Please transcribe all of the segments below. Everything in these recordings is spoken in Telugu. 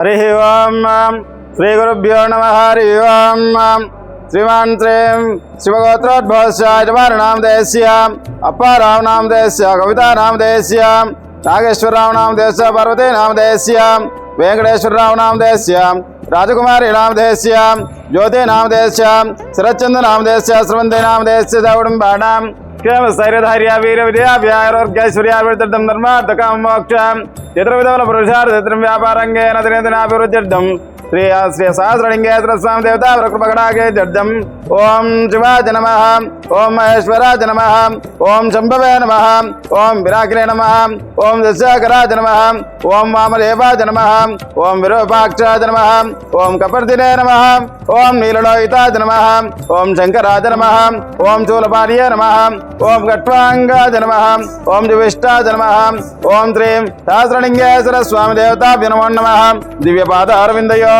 హరి ఓం శ్రీ గురుభ్యో నమ హరి ఓం శ్రీమాన్ శ్రీం శివగోత్రోద్భవస్యాజమారుణాం దేశ్య అప్పారావు నామ దేశ్య కవితా నామ దేశ్య నాగేశ్వరరావు నామ దేశ్య పార్వతీ నామ దేశ్య వెంకటేశ్వరరావు నామ దేశ్య రాజకుమారి నామ దేశ్య జ్యోతి నామ దేశ్య శరత్చంద్ర నామ దేశ్య స్రవంతి నామ దేశ్య దౌడుంబాణం క్షేమ స్థైర్యధార్య వీర విద్యాభ్యారోగ్యైశ్వర్యాభివృద్ధిర్థం ధర్మార్థకం మోక్షం చతుర్విధముల పురుషార్థం వ్యాపారంగేన దినదినాభివృద్ధిర్థం శ్రీ శ్రీ సహస్రలింగేశ్వర స్వామి దేవత వృకృపగణాగే జడ్జం ఓం శివాజ నమ ఓం మహేశ్వరాజ నమ ఓం శంభవే నమ ఓం విరాకిలే నమ ఓం దశాకరాజ నమ ఓం వామదేవాజ నమ ఓం విరూపాక్షాజ నమ ఓం కపర్దినే నమ ఓం నీలలోహితాజ నమ ఓం శంకరాజ నమ ఓం చూలపార్య నమ ఓం గట్వాంగాజ నమ ఓం దివిష్టాజ నమ ఓం శ్రీం సహస్రలింగేశ్వర స్వామి దేవతాభ్య నమో నమ దివ్యపాదారవిందయో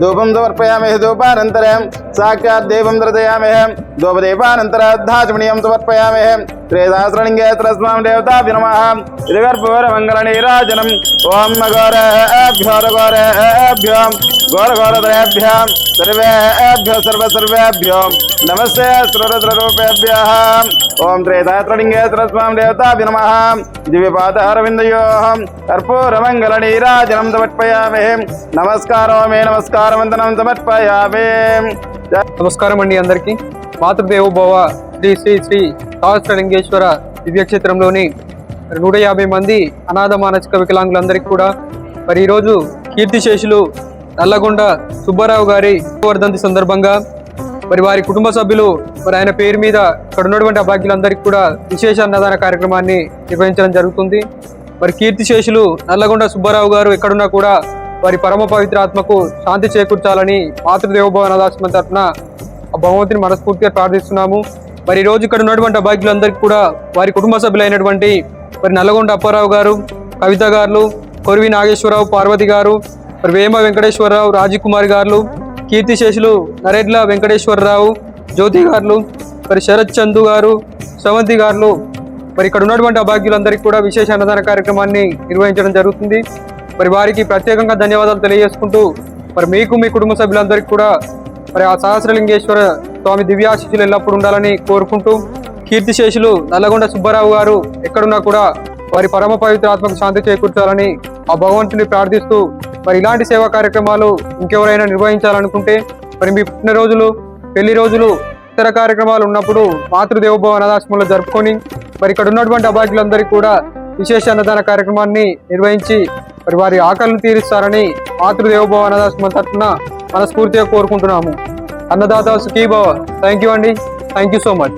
धूपं समर्पयामहे धूपानन्तरं साक्षात् देवं दर्शयामहे धूपदेवानन्तरद्धाचमणीयं समर्पयामहे त्रेदासृणिङ्गे तस्मां देवताभ्य नमः ऋगर्भोरमङ्गलनीराजनम् ॐ घोरघोरभ्यो घोरघोरदयेभ्यः सर्वेभ्यो सर्वसर्वेभ्यो नमस्ते सुरद्ररूपेभ्यः ॐ त्रेतात्रलिङ्गे तस्मां देवताभ्य नमः दिव्यपादहरविन्दयोः कर्पूरमङ्गलनीराजनं समर्पयामहे नमस्कारो मे नमस्कार సమర్పయామి నమస్కారం అండి అందరికి. వందనం సమర్పయామి అండి అందరికీ మాతృదేవోభవ శ్రీ శ్రీ శ్రీ సహస్రలింగేశ్వర దివ్యక్షేత్రంలోని నూట యాభై మంది అనాథ మానసిక వికలాంగులందరికీ కూడా మరి ఈరోజు కీర్తిశేషులు నల్లగొండ సుబ్బారావు గారి వర్ధంతి సందర్భంగా మరి వారి కుటుంబ సభ్యులు మరి ఆయన పేరు మీద ఇక్కడ ఉన్నటువంటి అభాగ్యులందరికీ కూడా విశేష అన్నదాన కార్యక్రమాన్ని నిర్వహించడం జరుగుతుంది. మరి కీర్తిశేషులు నల్లగొండ సుబ్బారావు గారు ఎక్కడున్నా కూడా వారి పరమ పవిత్ర ఆత్మకు శాంతి చేకూర్చాలని మాతృదేవోభవ అనాథాశ్రమం తరఫున ఆ భగవంతుని మనస్ఫూర్తిగా ప్రార్థిస్తున్నాము. మరి రోజు ఇక్కడ ఉన్నటువంటి అభాగ్యులందరికీ కూడా వారి కుటుంబ సభ్యులైనటువంటి మరి నల్లగొండ అప్పారావు గారు కవిత గారు కొరివి నాగేశ్వరరావు పార్వతి గారు మరి వేమ వెంకటేశ్వరరావు రాజకుమారి గారు కీర్తిశేషులు నరేడ్ల వెంకటేశ్వరరావు జ్యోతి గారు మరి శరత్ చందు గారు సవంతి గారు మరి ఇక్కడ ఉన్నటువంటి అభాగ్యులందరికీ కూడా విశేష అన్నదాన కార్యక్రమాన్ని నిర్వహించడం జరుగుతుంది. మరి వారికి ప్రత్యేకంగా ధన్యవాదాలు తెలియజేసుకుంటూ మరి మీకు మీ కుటుంబ సభ్యులందరికీ కూడా మరి ఆ సహస్రలింగేశ్వర స్వామి దివ్యాశిష్యులు ఎల్లప్పుడూ ఉండాలని కోరుకుంటూ కీర్తిశేషులు నల్లగొండ సుబ్బారావు గారు ఎక్కడున్నా కూడా వారి పరమ పవిత్ర ఆత్మకు శాంతి చేకూర్చాలని ఆ భగవంతుని ప్రార్థిస్తూ మరి ఇలాంటి సేవా కార్యక్రమాలు ఇంకెవరైనా నిర్వహించాలనుకుంటే మరి మీ పుట్టినరోజులు పెళ్ళి రోజులు ఇతర కార్యక్రమాలు ఉన్నప్పుడు మాతృదేవోభవ అనాథాశ్రమంలో జరుపుకొని మరి ఇక్కడ ఉన్నటువంటి అభాగ్యులందరికీ కూడా విశేష అన్నదాన కార్యక్రమాన్ని నిర్వహించి మరి వారి ఆకలిని తీరుస్తారని మాతృదేవభవ అన్నదాశ్రమం తరఫున మనస్ఫూర్తిగా కోరుకుంటున్నాము. అన్నదాత సుఖీభవ థ్యాంక్ యూ అండి. Thank you so much